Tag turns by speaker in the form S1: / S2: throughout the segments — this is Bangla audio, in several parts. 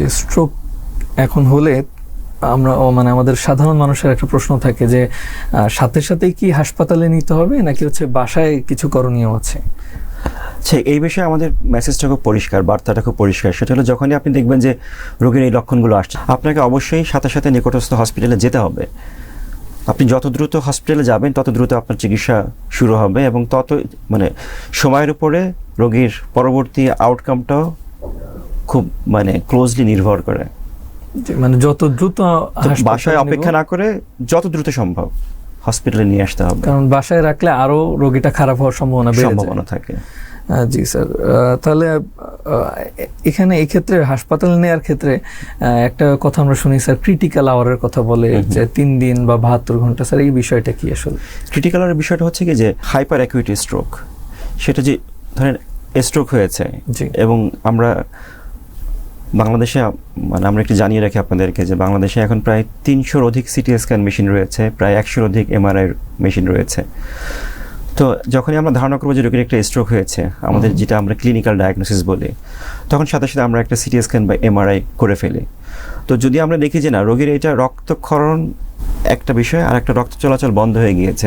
S1: যে স্ট্রোক এখন হলে আমরা মানে আমাদের সাধারণ মানুষের একটা প্রশ্ন থাকে যে সাথে সাথেই কি হাসপাতালে নিতে হবে নাকি হচ্ছে বাসায় কিছু করণীয় আছে?
S2: আচ্ছা এই বিষয়ে আমাদের মেসেজটা খুব পরিষ্কার, বার্তাটা খুব পরিষ্কার। সেটা হলো যখনই আপনি দেখবেন যে রোগীর এই লক্ষণগুলো আসছে, আপনাকে অবশ্যই সাথে সাথে নিকটস্থ হসপিটালে যেতে হবে। আপনি যত দ্রুত হসপিটালে যাবেন, তত দ্রুত আপনার চিকিৎসা শুরু হবে এবং তত মানে সময়ের উপরে রোগীর পরবর্তী আউটকামটাও খুব মানে ক্লোজলি নির্ভর করে।
S1: মানে যত দ্রুত
S2: বাসায় অপেক্ষা না করে যত দ্রুত সম্ভব হসপিটালে নিয়ে আসতে হবে।
S1: কারণ বাসায় রাখলে আরও রোগীটা খারাপ হওয়ার সম্ভাবনা বেড়ে যায়।
S2: সম্ভাবনা থাকে।
S1: জি স্যার। তাহলে এখানে এই ক্ষেত্রে হাসপাতালে নেওয়ার ক্ষেত্রে একটা কথা আমরা শুনি স্যার ক্রিটিক্যাল আওয়ারের কথা বলে যে তিন দিন বা বাহাত্তর ঘণ্টা। স্যার এই বিষয়টা কি আসলে?
S2: ক্রিটিক্যাল আওয়ারের বিষয়টা হচ্ছে কি যে হাইপার অ্যাকুইটি স্ট্রোক সেটা যে ধরেন স্ট্রোক হয়েছে
S1: জি।
S2: এবং আমরা বাংলাদেশে মানে আমরা একটু জানিয়ে রাখি আপনাদেরকে যে বাংলাদেশে এখন প্রায় তিনশোর অধিক সিটি স্ক্যান মেশিন রয়েছে প্রায় একশোর অধিক এমআরআই মেশিন রয়েছে। তো যখনই আমরা ধারণা করব যে রোগীর একটা স্ট্রোক হয়েছে আমাদের যেটা আমরা ক্লিনিক্যাল ডায়াগনোসিস বলি তখন সাথে সাথে আমরা একটা সিটি স্ক্যান বা এমআরআই করে ফেলি। তো যদি আমরা দেখি যে না রোগীর এটা রক্তক্ষরণ একটা বিষয় আর একটা রক্ত চলাচল বন্ধ হয়ে গিয়েছে।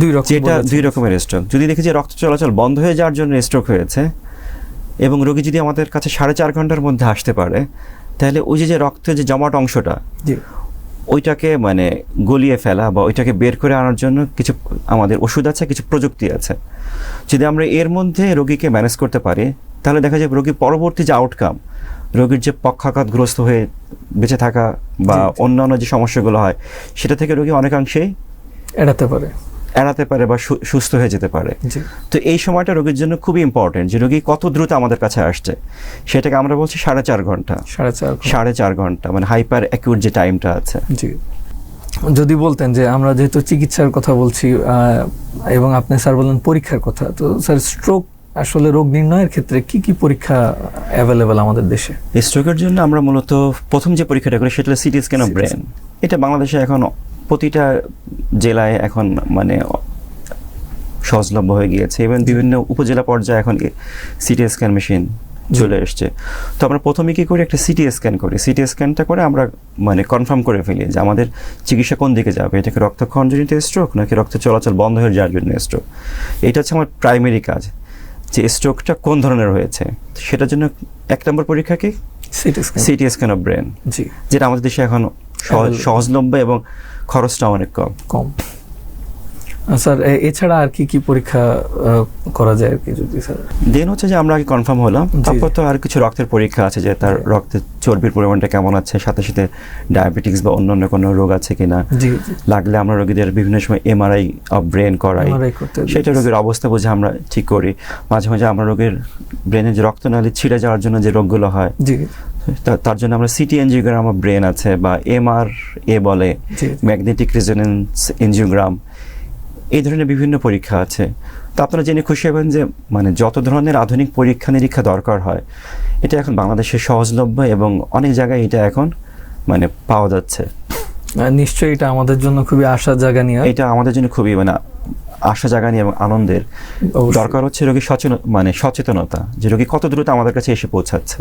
S1: দুই রকম
S2: যেটা দুই রকমের স্ট্রোক যদি দেখি যে রক্ত চলাচল বন্ধ হয়ে যাওয়ার জন্য স্ট্রোক হয়েছে এবং রোগী যদি আমাদের কাছে সাড়ে চার ঘণ্টার মধ্যে আসতে পারে তাহলে ওই যে যে রক্তের যে জমাট অংশটা ওইটাকে মানে গলিয়ে ফেলা বা ওইটাকে বের করে আনার জন্য কিছু আমাদের ওষুধ আছে কিছু প্রযুক্তি আছে। যদি আমরা এর মধ্যে রোগীকে ম্যানেজ করতে পারি তাহলে দেখা যায় রোগীর পরবর্তী যে আউটকাম রোগীর যে পক্ষাঘাতগ্রস্ত হয়ে বেঁচে থাকা বা। অন্যান্য যে সমস্যাগুলো হয় সেটা থেকে রোগী অনেকাংশেই
S1: এড়াতে পারে।
S2: এড়াতে পারে বা সুস্থ হয়ে যেতে পারে। তো এই সময়টা রোগীর জন্য খুবই ইম্পর্টেন্ট যে রোগী কত দ্রুত আমাদের কাছে আসছে। সেটাকে আমরা বলছি সাড়ে চার ঘণ্টা।
S1: সাড়ে চার
S2: ঘণ্টা। মানে হাইপার অ্যাকিউট যে টাইমটা আছে।
S1: জি। যদি বলতেন যে আমরা যেহেতু চিকিৎসার কথা বলছি এবং আপনি স্যার বললেন পরীক্ষার কথা তো স্যার স্ট্রোক আসলে রোগ নির্ণয়ের ক্ষেত্রে কি কি পরীক্ষা অ্যাভেলেবেল আমাদের দেশে?
S2: স্ট্রোকের জন্য আমরা মূলত প্রথম যে পরীক্ষাটা করি সেটা সিটি স্ক্যান অফ ব্রেন এটা বাংলাদেশে এখন প্রতিটা জেলায় এখন মানে সহজলভ্য হয়ে গিয়েছে। এবং বিভিন্ন উপজেলা পর্যায়ে এখন সিটি স্ক্যান মেশিন চলে এসছে। তো আমরা প্রথমে কী করি? একটা সিটি স্ক্যান করি। সিটি স্ক্যানটা করে আমরা মানে কনফার্ম করে ফেলি যে আমাদের চিকিৎসা কোন দিকে যাবে। এটা কি রক্তক্ষরণজনিত স্ট্রোক নাকি রক্ত চলাচল বন্ধ হয়ে যাওয়ার জন্য স্ট্রোক এটা হচ্ছে আমার প্রাইমারি কাজ। যে স্ট্রোকটা কোন ধরনের হয়েছে? সেটার জন্য এক নম্বর পরীক্ষা কি?
S1: CT scan
S2: CT scan of brain
S1: জি।
S2: যেটা আমাদের দেশে এখন. সহজলভ্য এবং খরচটা অনেক কম।
S1: কম। স্যার এছাড়া আর কি কি পরীক্ষা করা যায় আর কি যদি স্যার?
S2: দেন হচ্ছে যে আমরা আগে কনফার্ম হলাম। তারপর তো আর কিছু রক্তের পরীক্ষা আছে যে তার রক্তের চর্বির পরিমাণটা কেমন আছে সাথে সাথে ডায়াবেটিক্স বা অন্যান্য কোনো রোগ আছে কিনা। লাগলে আমরা রোগীদের বিভিন্ন সময় এমআরআই অফ ব্রেন করাই। সেটা রোগীর অবস্থা বুঝে আমরা ঠিক করি। মাঝে মাঝে আমরা রোগের ব্রেনে যে রক্তনালী ছিঁড়ে যাওয়ার জন্য যে রোগগুলো হয় তার জন্য আমরা সিটি এনজিওগ্রাম অফ ব্রেন আছে বা এমআর এ বলে ম্যাগনেটিক রেজোনেন্স এনজিওগ্রাম এই ধরনের বিভিন্ন পরীক্ষা আছে। তো আপনারা জেনে খুশি হবেন যে মানে যত ধরনের আধুনিক পরীক্ষা নিরীক্ষা দরকার হয় এটা এখন বাংলাদেশে সহজলভ্য এবং অনেক জায়গায় এটা এখন মানে পাওয়া যাচ্ছে।
S1: নিশ্চয়ই এটা আমাদের জন্য খুবই আশার জায়গা নিয়ে।
S2: এটা আমাদের জন্য খুবই মানে আশা জাগানি এবং আনন্দের। দরকার হচ্ছে রোগীর সচেতন মানে সচেতনতা যে রোগী কত দ্রুত আমাদের কাছে এসে পৌঁছাচ্ছে।